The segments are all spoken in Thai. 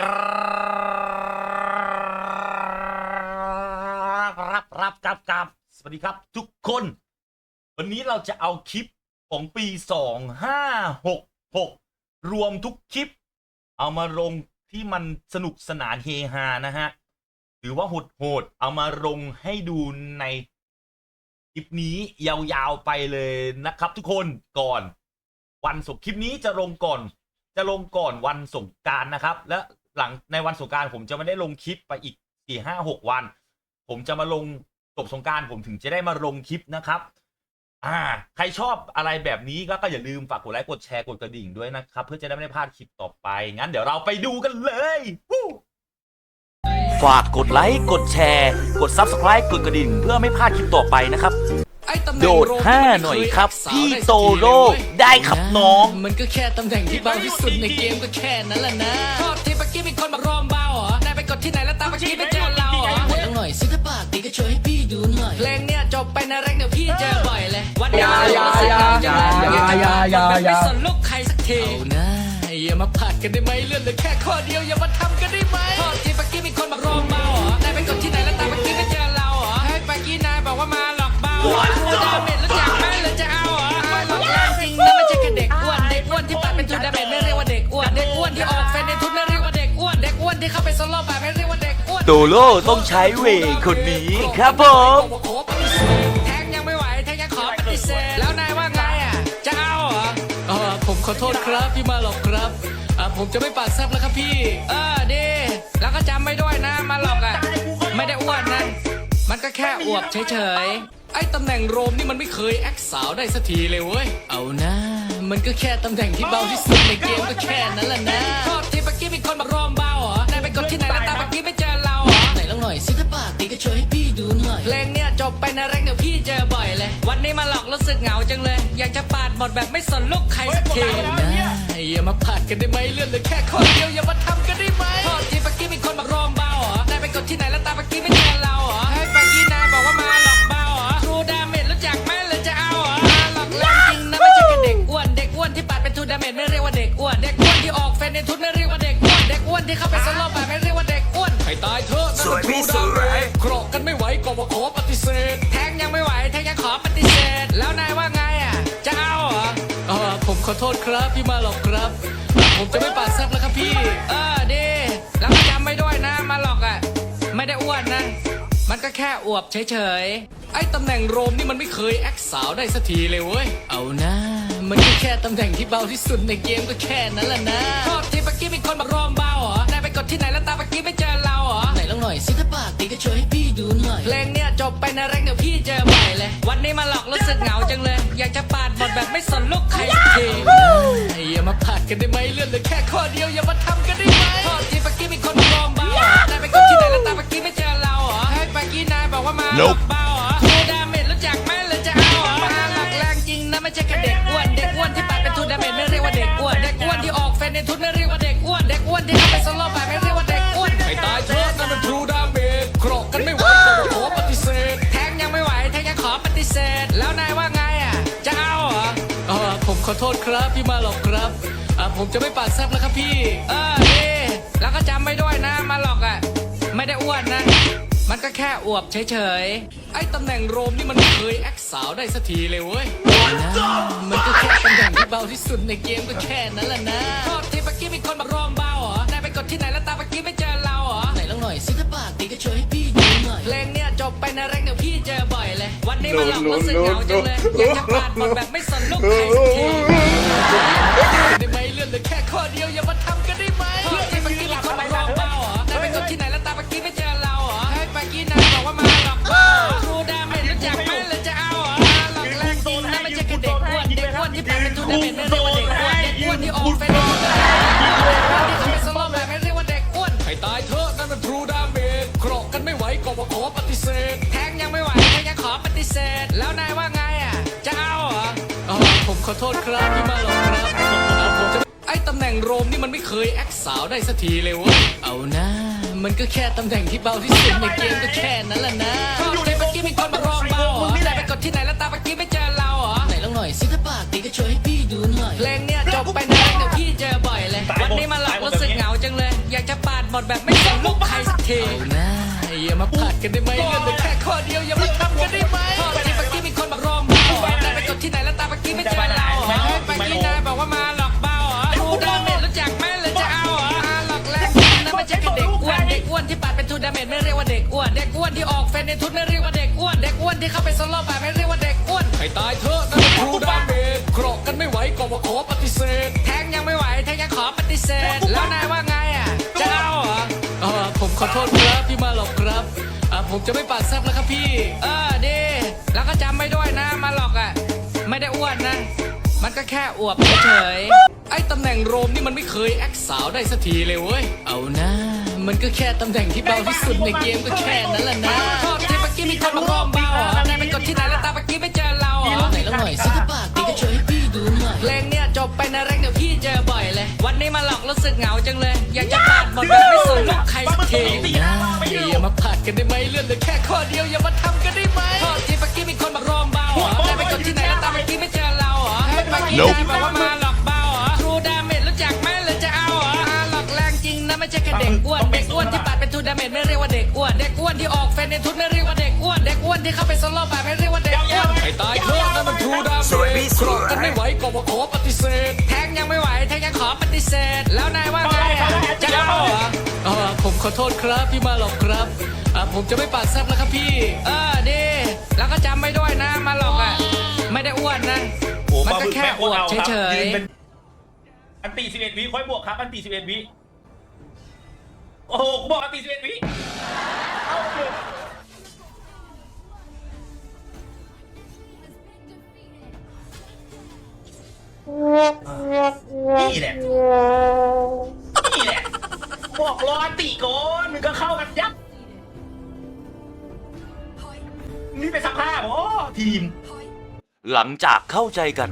ครับรับกับกับสวัสดีครับทุกคน วันนี้เราจะเอาคลิปของปี 2566 รวมทุกคลิป เอามาลงที่มันสนุกสนานเฮฮานะฮะ หรือว่าโหดโหดๆเอามาลงให้ดูในคลิปนี้ยาวๆไปเลยนะครับทุกคนก่อน วันส่งคลิปนี้จะลงก่อนจะลงก่อนวันสงการนะครับ และ หลังในวันสงกรารผมจะไม่ได้ลงคลิปไปอีกสี่ห้าหกวัน ผมจะมาลงจบสงกรารผมถึงจะได้มาลงคลิปนะครับอ่าใครชอบอะไรแบบนี้ก็ก็อย่าลืมฝากกดไลค์กดแชร์กดกระดิ่งด้วยนะครับ เพื่อจะได้ไม่ได้พลาดคลิปต่อไป งั้นเดี๋ยวเราไปดูกันเลยวู้ฝากกดไลค์กดแชร์ กด Subscribe กดกระดิ่ง เพื่อไม่พลาดคลิปต่อไปนะครับไอ้ตำแหน่งโดดโรห้าที่มัหน่อยไม่เครับสาวพี่ได้โตสักทีโร่เลยเว้ยได้ครับน้อง มันก็แค่ตำแหน่งที่เบาที่สุดในเกมก็แค่นั้นแหละนะโทษทีเมื่อ กี้มีคนมารอมเบาเหรอ นายไปกดที่ไหนแล้วตามเมื่อกี้ไม่เจอเราเหรอพูดหน่อยสิถ้าปากดีก็ช่วยให้พี่ดูหน่อยเพลงเนี้ยจบไปนะแรงเดี๋ยวพี่เจอบ่อยเลย วันนี้อย่าเราอย่าสึกเราจะอย่าอยากจะอย่าอย่าแบบอย่าไม่สนลูกใครสักทีเอานะอย่ามาผัดกันได้ไหมเลื่อนเหลือแค่ข้อเดียวอย่ามาทำกันได้ไหมโทษทีเมื่อกี้มีคนมารอมเบาเหรอนายไปกดที่ไหนแล้วตามเมื่อกี้ไม่เจอเราเหรอให้เมื่อกี้นายบอกว่ามาหลอกเบาครูดาเมจ ที่เข้าไปโซโล่แบบไม่เรียกว่าเด็กอ้วนโตโร่ต้องใช้เวย์คนนี้ครับผม แทงยังไม่ไหวแทงยังขอปฏิเสธแล้วนายว่าไงอะจะเอาเหรอเออผมขอโทษครับพี่มาหลอกครับอ่าผมจะไม่ปากแซบแล้วครับพี่ เออดีแล้วก็จำไม่ด้วยนะมาหลอกอะไม่ได้อ้วนนะมันก็แค่อวบเฉยๆไอ้ตำแหน่งโรมนี่มันไม่เคยแอคสาวได้สักทีเลยเว้ยเอานะมันก็แค่ตำแหน่งที่เบาที่สุดในเกมก็แค่นั้นแหละนะโทษทีเมื่อกี้มีคนมารอมเบาเหร ช่วยให้พี่ดูหน่อยเพลงเนี้ยจบไปนะแรงเดี๋ยวพี่เจอบ่อยเลย วันนี้มาหลอกรู้สึกเหงาจังเลย อยากจะปาดหมดแบบไม่สนลูกใครสักทีนะอย่ามาผัดกันได้ไหมเลื่อนเหลือแค่ข้อเดียวอย่ามาทำกันได้ไหมโทษทีเมื่อกี้มีคนมารอมเบาเหรอนายไปกดที่ไหนแล้วตามเมื่อกี้ไม่เจอเราเหรอให้เมื่อกี้นายบอกว่ามาหลอกเบาเหรอครูดาเมจรู้จักไหมหรือจะเอาเหรอมาหลอกแรงจริงนะไม่ใช่แค่เด็กอ้วนเด็กอ้วนที่ปาดเป็นทูดาเมจไม่เรียกว่าเด็กอ้วนเด็กอ้วนที่ออกเฟนในทุนไม่เรียกว่าเด็กอ้วนเด็กอ้วนที่เข้าไปโซโล่แบบไม่เรียกว่าเด็กอ้วนให้ตายเถอะนั่นมันทูดา โทษครับพี่มาหลอกครับ ผมจะไม่ปากแซบแล้วครับพี่ เออดีแล้วก็จำไม่ด้วยนะมาหลอกอะ ไม่ได้อ้วนนะ มันก็แค่อวบเฉยๆ ไอ้ตำแหน่งโรมนี่มันไม่เคยแอคสาวได้สักทีเลยเว้ย เอานะมันก็แค่ตำแหน่งที่เบาที่สุดในเกมก็แค่นั้นแหละนะโทษทีเมื่อกี้มีคนมารอมเบาเหรอนายไปกดที่ไหนแล้วตามเมื่อกี้ไม่เจอเราเหรอไหนลองหน่อยสิถ้าปากดีก็ช่วยให้พี่ดูหน่อยเพลงเนี้ยจบไปนะแรงเดี๋ยวพี่เจอบ่อยเลย วันนี้มาหลอกรู้ สึกเหงาจังเลย อยากจะปาดหมดแบบไม่สนลูกใครสักทีอย่ามาผัดกันได้ไหมเลื่อนเหลือแค่ข้อเดียวอย่ามาทำกันได้ไหมโทษทีเมื่อกี้มีคนมารอมเบาเหรอนายไปกดที่ไหนแล้วตามเมื่อกี้ไม่เจอเราเหรอให้เมื่อกี้นายบอกว่ามา ผมจะไม่ปากแซบแล้วครับพี่ เออดีแล้วก็จำไม่ด้วยนะมาหลอกอะ ไม่ได้อ้วนนะ มันก็แค่อวบเฉยๆ ไอ้ตำแหน่งโรมนี่มันไม่เคยแอคสาวได้สักทีเลยเว้ยนะมันก็แค่ตำแหน่งที่เบาที่สุดในเกมก็แค่นั้นแหละนะโทษทีเมื่อกี้มีคนมารอมเบาเหรอนายไปกดที่ไหนแล้วตามเมื่อกี้ไม่เจอเราเหรอไหนลองหน่อยสิถ้าปากดีก็ช่วยให้พี่ดูหน่อยเพลงเนี้ยจบไปนะแรงเดี๋ยวพี่เจอบ่อยเลย วันนี้มาหลอกรู้สึกเหงาจังเลยอยากจะปาดหมดแบบไม่สนลูกใครสักที ข้อเดียวอย่ามาทำกันได้ไหมเพื่อที่เมื่อกี้มีคนมารอเบาเหรอนายไปกดที่ไหนแล้วตามเมื่อกี้ไม่เจอเราเหรอให้เมื่อกี้นายบอกว่ามาหลอกเบาครูดาเมจรู้จักไหมหรือจะเอาเหรอมาหลอกแรงจริงนะไม่ใช่แค่เด็กอ้วนเด็กอ้วนที่ปาดเป็นทูดาเมจไม่เรียกว่าเด็กอ้วนเด็กอ้วนที่ออกเฟนในทุนไม่เรียกว่าเด็กอ้วนเด็กอ้วนที่เข้าไปโซโล่แบบไม่เรียกว่าเด็กอ้วนให้ตายเถอะนั่นมันทรูดาเมจโกรกกันไม่ไหวก็มาขอปฏิเสธ แทงยังไม่ไหวแทงยังขอปฏิเสธ แล้วนายว่าไงอะจะเอาเหรอเออผมขอโทษครับพี่มาหลอก น่งโรมนี่มันไม่เคยแอคสาวได้สักทีเลยเว้ยเอานะ มันก็แค่ตำแหน่งที่เบาที่สุดในเกมก็แค่นั้นแหละนะโทษทีเมื่อกี้มีคนมารอมเบาเหรอนายไปกดที่ไหนแล้วตามเมื่อกี้ไม่เจอเราเหรอไหนลองหน่อยสิถ้าปากดีก็ช่วยให้พี่ดูหน่อยเพลงเนี้ยจบไปนะเดี๋ยวพี่เจอบ่อยเลย วันนี้มาหลอกรู้สึกเหงาจังเลย อยากจะปาทีนะอย่ามาผัดกันได้ไหมเรื่องเหลือแค่ข้อเดียวอย่ามาทำกันได้ เป็นทูดาเมจไม่เรียกว่าเด็กอ้วนเด็กอ้วนที่ออกเฟนในทุนไม่เรียกว่าเด็กอ้วนเด็กอ้วนที่เข้าไปโซโล่ปาดไม่เรียกว่าเด็กอ้วนให้ตายเถอะนั่นเป็นทูดาเมจโกรกกันไม่ไหวก็ว่าขอปฏิเสธ แทงยังไม่ไหวแทงยังขอปฏิเสธ แล้วนายว่าไงอะจะเอาเหรอเออผมขอโทษครับพี่มาหลอกครับอ่าผมจะไม่ปาดแซบแล้วครับพี่ เออดีแล้วก็จำไม่ด้วยนะมาหลอกอะไม่ได้อ้วนนะ มันก็แค่อวบเฉยๆไอ้ตำแหน่งโรมนี่มันไม่เคยแอคสาวได้สักทีเลยเว้ยเอานะ มันก็แค่ตำแหน่งที่เบาที่สุดในเกมก็แค่นั้นแหละนะโทษทีเมื่อกี้มีคนบอกโรมเบาเหรอนายไปกดที่ไหนแล้วตามเมื่อกี้ไม่เจอเราเหรอไหนละหน่อยซิกปากดีก็ช่วยให้พี่ดูหน่อยเพลงเนี่ยจบไปนะแรกเดี๋ยวพี่เจอบ่อยเลย วันนี้มาหลอกรู้สึกเหงาจังเลย อยากจะปาดบทแบบไม่สนลูกใครสักทีนะอย่ามาผัดกันได้ไหมเรื่องเหลือแค่ข้อเดียวอย่ามาทำกันได้ไหมโทษทีเมื่อกี้มีคนบอกรอมเบาเหรอได้ไปกดที่ไหนแล้วตามเมื่อกี้ไม่เจอเราเหรอเมื่อกี้นายบอกว่ามาหลอกเบา วนเด็กอ้วนที่ปาดเป็นทูดาเมจไม่เรียกว่าเด็กอ้วนเด็กอ้วนที่ออกเฟนในทุนไม่เรียกว่าเด็กอ้วนเด็กอ้วนที่เข้าไปโซโล่ปาดไม่เรียกว่าเด็กอ้วนให้ตายเถอะนั่นมันทูดาเมจโกรธกันไม่ไหวก็ว่าขอปฏิเสธ แทงยังไม่ไหวแทงยังขอปฏิเสธ แล้วนายว่าไงอะจะเอาเหรอเออผมขอโทษครับพี่มาหลอกครับอ่าผมจะไม่ปาดแซบแล้วครับพี่เออดีแล้วก็จำไม่ด้วยนะมาหลอกอะไม่ได้อ้วนนะโอ้มันปลาก็บึกแค่แม่งอโควตรบเอาครับเฉยยืนเป็นๆอันตีสิบเอ็ดวิค่อยบวกครับอันตีสิบเอ็ดวิ โอ้โหกูบอกอันตีสิบเอ็ดวิเอาเถอะนี่แหละ นี่แหละ บอกรออันตีก่อนมึงก็เข้ากันยับ นี่เป็นสภาพโอ้ทีม หลังจากเข้าใจกัน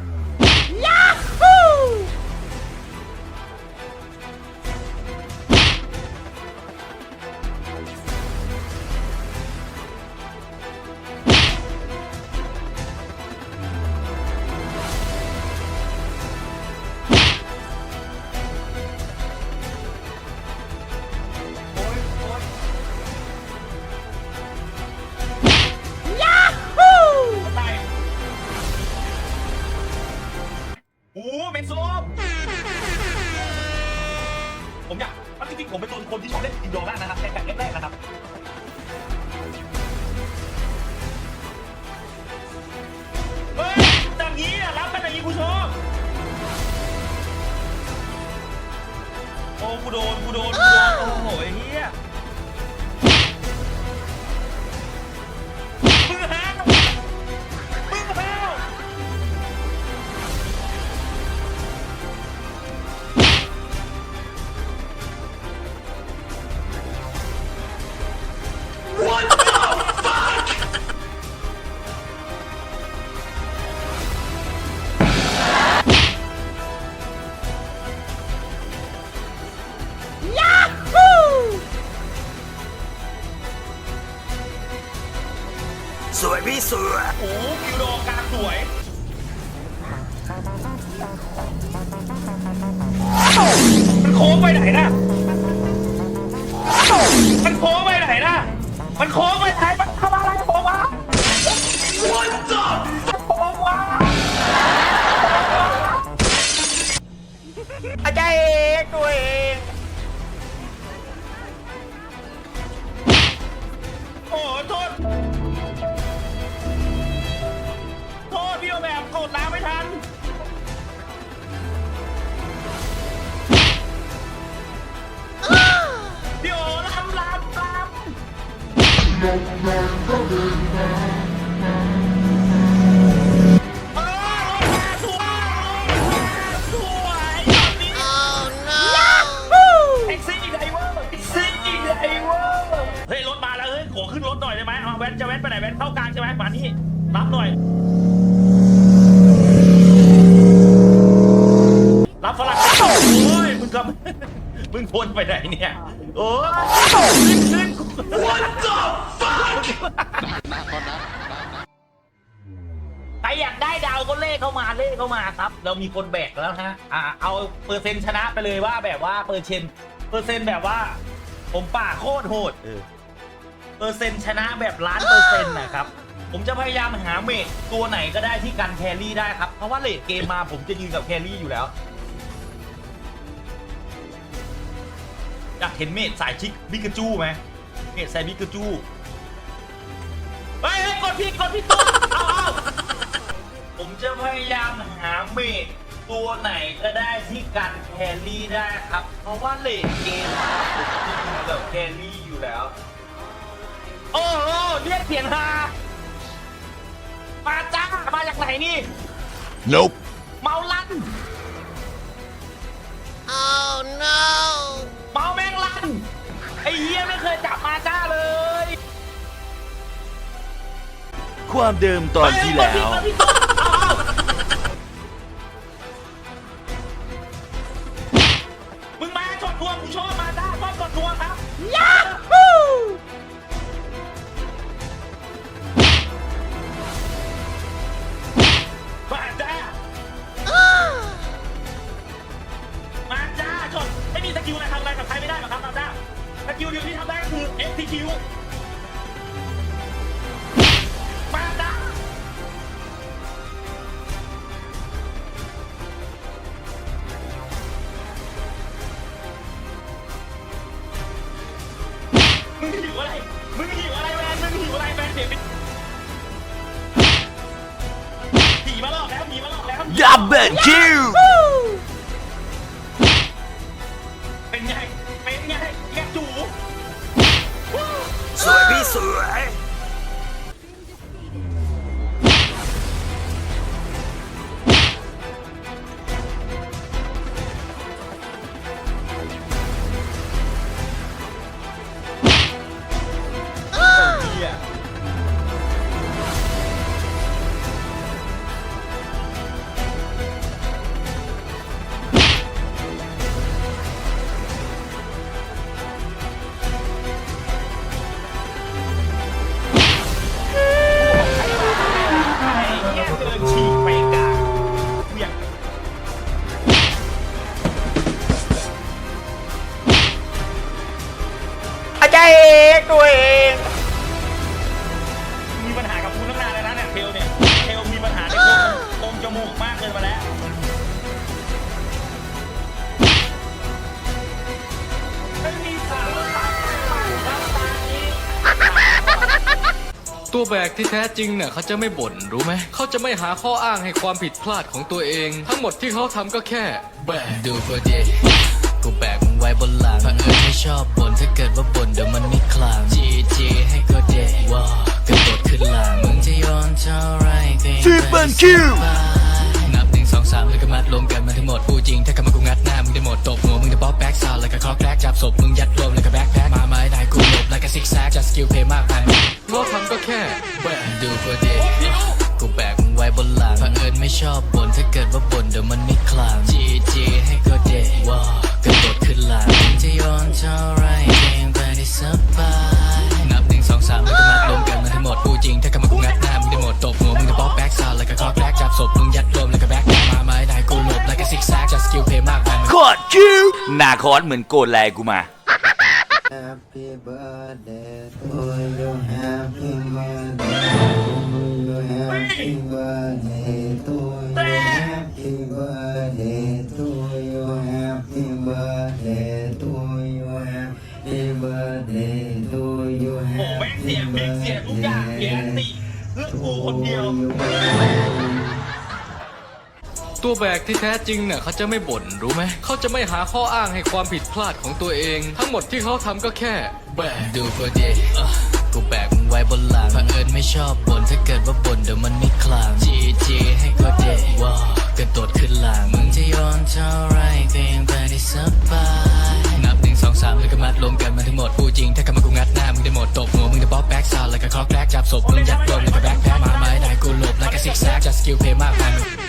สวยพี่สวยโอ้โหคิวโดกลางสวยมันโค้งไปไหนนะมันโค้งไปไหนนะมันโค้งไปไหนมันทำอะไรผมวะวันจับผมวะอาจารย์เอกตัวเอง เฮ้ยรถมาแล้วเฮ้ยขอขึ้นรถหน่อยได้ไหมเอาแว้นจะแว้นไปไหนแว้นเข้ากลางใช่ไหมมานี่รับหน่อย รับฝรั่งโอ้ยมึงก็ มึงพ้นไปไหนเนี่ย โอ้ยขึ้นขึ้น What the fuck ใครอยากได้ดาวก็เลขเข้ามาเลขเข้ามาครับ เรามีคนแบกแล้วฮะอ่าเอาเปอร์เซ็นต์ชนะไปเลยว่าแบบว่าเปอร์เซ็นต์เปอร์เซ็นต์แบบว่า ผมป่าโคตรโหดเปอร์เซ็นต์ชนะแบบล้านเปอร์เซ็นต์นะครับ ผมจะพยายามหาเมดตัวไหนก็ได้ที่กันแครี่ได้ครับ เพราะว่าเลดเกมมาผมจะยืนกับแครี่อยู่แล้ว อยากเห็นเมดสายชิคบิกาจูไหมเมดใส่บิกาจูเฮ้ยเฮ้ยกดผิดกดผิดตัวเอาเอาผมจะพยายามหาเมดตัวไหนก็ได้ที่กันแครี่ได้ครับ เพราะว่าเลดเกมมาผมจะยืนกับแครี่อยู่แล้ว โอ้โหเรียกเสียงฮามาจ้ามาจากไหนนี่ Nope เมาลัน Oh no เมาแมงลันไอ้เหี้ยไม่เคยจับมาจ้าเลยความเดิมตอนที่แล้วเฮ้ยกดผิดกดผิดตัวเอา สกิลเดียวที่ทำได้ก็คือ FTQ ว ตานี้ตัวแบกที่แท้จริงเนี่ยเขาจะไม่บ่นรู้ไหม เขาจะไม่หาข้ออ้างให้ความผิดพลาดของตัวเอง ทั้งหมดที่เขาทำก็แค่แบกดูพอดีกูแบกมึงไว้บนหลังเผอิญไม่ชอบบ่นถ้าเกิดว่าบ่นเดี๋ยวมันไม่คลางจีจีให้ก็เดว้าวกระโดดขึ้นหลังมึงจะโยนเท่าไรก็ยัง Triple kill นับหนึ่งสองสามแล้วก็มัดรวมกันมาทั้งหมดพูดจริงถ้ากำมากูงัดหน้ามึงได้หมดตบหัวมึงจะบ๊อบแบ็ก คตรคิวหน้าคอนเหมือนโกนแลกูมา Happy birthday to you, happy birthday to you, happy birthday to you, happy birthday to you, happy birthday to you, happy birthday to you, โอ้แม่งเสียงเพลงเสียทุกอย่างเสียติเพื่อกูคนเดียว ตัวแบกที่แท้จริงเนี่ยเขาจะไม่บ่นรู้ไหม เขาจะไม่หาข้ออ้างให้ความผิดพลาดของตัวเอง ทั้งหมดที่เขาทำก็แค่แบก ดูพอดีอะกูแบกมึงไว้บนหลังเผอิญไม่ชอบบ่นถ้าเกิดว่าบ่นเดี๋ยวมันไม่คลางจีจีให้ก็เดว้าวกระโดดขึ้นหลังมึงจะโยนเท่าไรก็ยังไปได้สบาย นับหนึ่งสองสามแล้วก็มัดรวมกันมาทั้งหมดพูดจริง ถ้ากำมากูงัดหน้ามึงได้หมดตบหัวมึงจะบ๊อบแบ็กซาวแล้วก็คล็อกแรกจับศพมึงยัดรวมแล้วก็แบ็คแพ็คมาไม้ได้กูหลบแล้วก็ซิกแซกจัดสกิลเพย์มากไปเด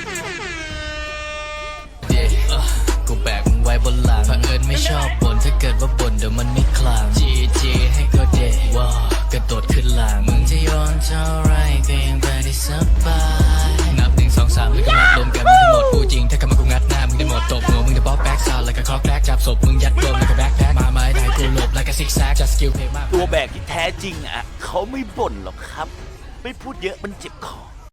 ตัวแบกที่แท้จริงอะ เขาไม่บ่นหรอกครับ ไม่พูดเยอะมันเจ็บคอ